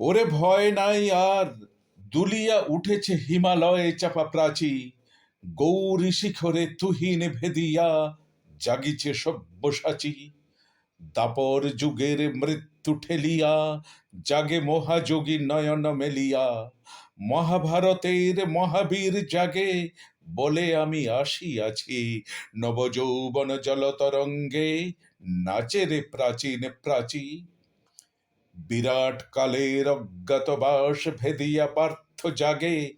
ওরে ভয় নাই আর, দুলিয়া উঠেছে হিমালয়ে চাপা প্রাচী। গৌরী শিখরে তুহিন ভেদিয়া জাগিছে সব্যসাচী। দাপর যুগের মৃত্যু ঠেলিয়া, জাগে মহাযোগী নয়ন মেলিয়া। মহাভারতের মহাবীর জাগে, বলে আমি আসিয়াছি। নবযৌবন জলতরঙ্গে নাচে রে প্রাচীন প্রাচী। বিরাট কালের অজ্ঞাতবাস ভেদিয়া পার্থ জাগে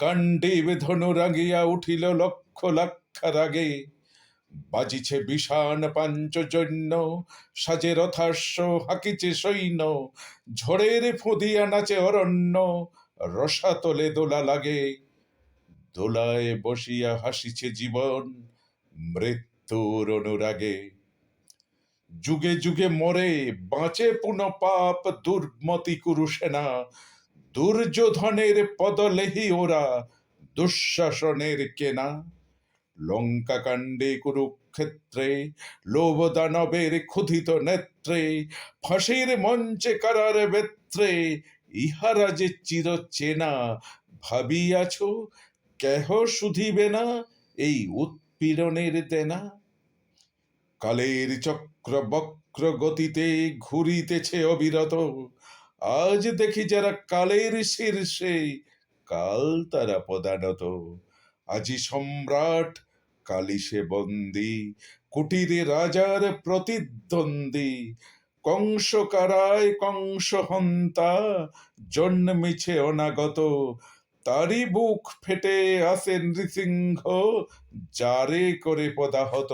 গান্ডীব ধনু রাগিয়া উঠিল লক্ষ লক্ষ রাগে। বাজিছে বিষাণ পাঞ্চজন্য, সাজে রথাস্য, হাকিছে সৈন্য ঝড়ের ফুদিয়া নাচে অরণ্য রসাতলে দোলা লাগে। দোলায় বসিয়া হাসিছে জীবন, মৃত্যুর অনুরাগে। যুগে যুগে মরে, বাঁচে পুনঃ পাপ, দুর্মতি কুরুসেনা দুর্যোধনের পদলেহি ওরা, দুঃশাসনের কেনা। লঙ্কা কাণ্ডে কুরুক্ষেত্রে লোভ দানবের ক্ষুধিত নেত্রে, ফাঁসির মঞ্চে কারার বেত্রে, ইহারা যে চির চেনা, ভাবিয়াছ কেহ শুধিবে না এই উৎপীড়নের দেনা? কালের চক্র বক্র গতিতে ঘুরিতেছে অবিরত। আজ দেখি যারা কালের শীর্ষে, কাল তারা পদানত। আজি সম্রাট কালি সে বন্দি, কুটিরে রাজার প্রতিদ্বন্দ্বী। কংস কারায় কংস হন্তা জন্মিছে অনাগত। তারই বুক ফেটে আসে নৃসিংহ, যারে করে পদাহত।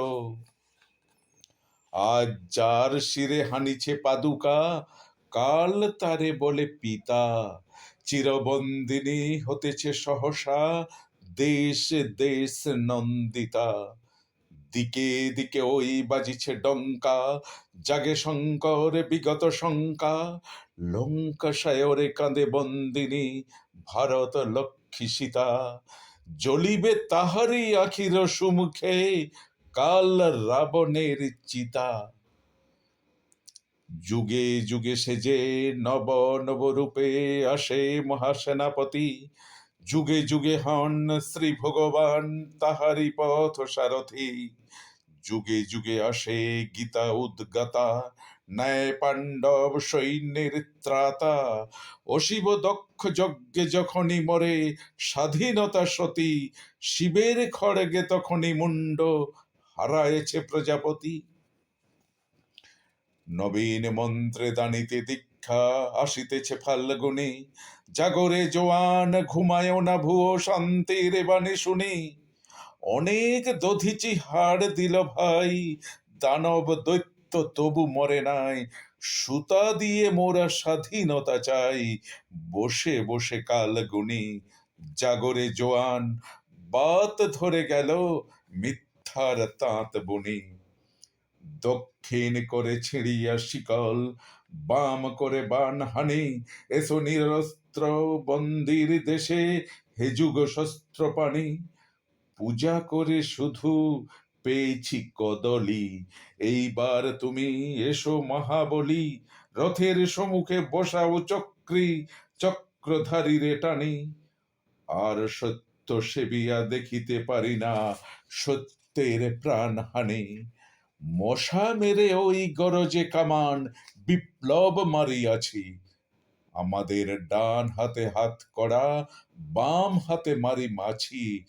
আজ যার শিরে হানিছে পাদুকা, কাল তারে বলে পিতা। চিরবন্দিনী হতেছে সহসা, দেশ দেশ নন্দিতা। দিকে দিকে ওই বাজিছে ডঙ্কা, জাগে শঙ্কর, বিগত শঙ্কা। লঙ্কা সায়রে কাঁদে বন্দিনী, ভারত লক্ষ্মী সীতা। জ্বলিবে তাহারই আখির সুমুখে কাল রাবণের চিতা। যুগে যুগে সেজে নব নব রূপে আসে মহাসেনাপতি, যুগে যুগে হন শ্রী ভগবান তাহারি পথ সারথি। যুগে যুগে আসে গীতা উদ্গাতা, ন্যায় পাণ্ডব সৈন্যের ত্রাতা। অশিব দক্ষ যজ্ঞে যখনই মরে, স্বাধীনতা সতী, শিবের খড়গে তখনই মুন্ড হারায়েছে প্রজাপতি। নবীন মন্ত্রে দানিতে দীক্ষা আসিতেছে ফাল্গুনি। জাগরে জোয়ান ঘুমায়ও না ভুয়ো শান্তির বাণী শুনি। অনেক দধিচি হাড় দিল ভাই, দানব দৈত্য তবু মরে নাই। সুতা দিয়ে মোরা স্বাধীনতা চাই, বসে বসে কাল গুনি জাগরে জোয়ান, বাত ধরে গেল মিথ্যার তাঁত বুনি। দক্ষিণ করে ছিঁড়িয়া শিকল, বাম করে বান হানি। এসো নিরস্ত্র বন্দির দেশে, হে যুগ শস্ত্র পানি। পূজা করে শুধু পেয়েছি কদলি। এইবার তুমি এসো মহাবলী। রথের সম্মুখে বসাও চক্রী চক্রধারী রে টানি। আর সত্য সেবিয়া দেখিতে পারি না। সত্যের প্রাণ হানি। মশা মেরে ওই গরজে কামান, বিপ্লব মারিয়াছি। আমাদের ডান হাতে হাত করা, বাম হাতে মারি মাছি।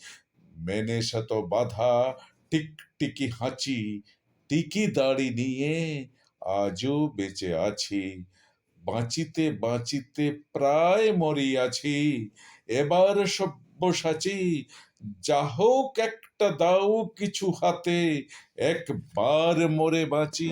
মেনে শত বাধা, টিকটিকি হাঁচি। টিকি দাড়ি নিয়ে আজও বেঁচে আছি। বাঁচিতে বাঁচিতে প্রায় মরিয়াছি। এবার সব্যসাচী যা হোক একটা দাও কিছু হাতে একবার মরে বাঁচি।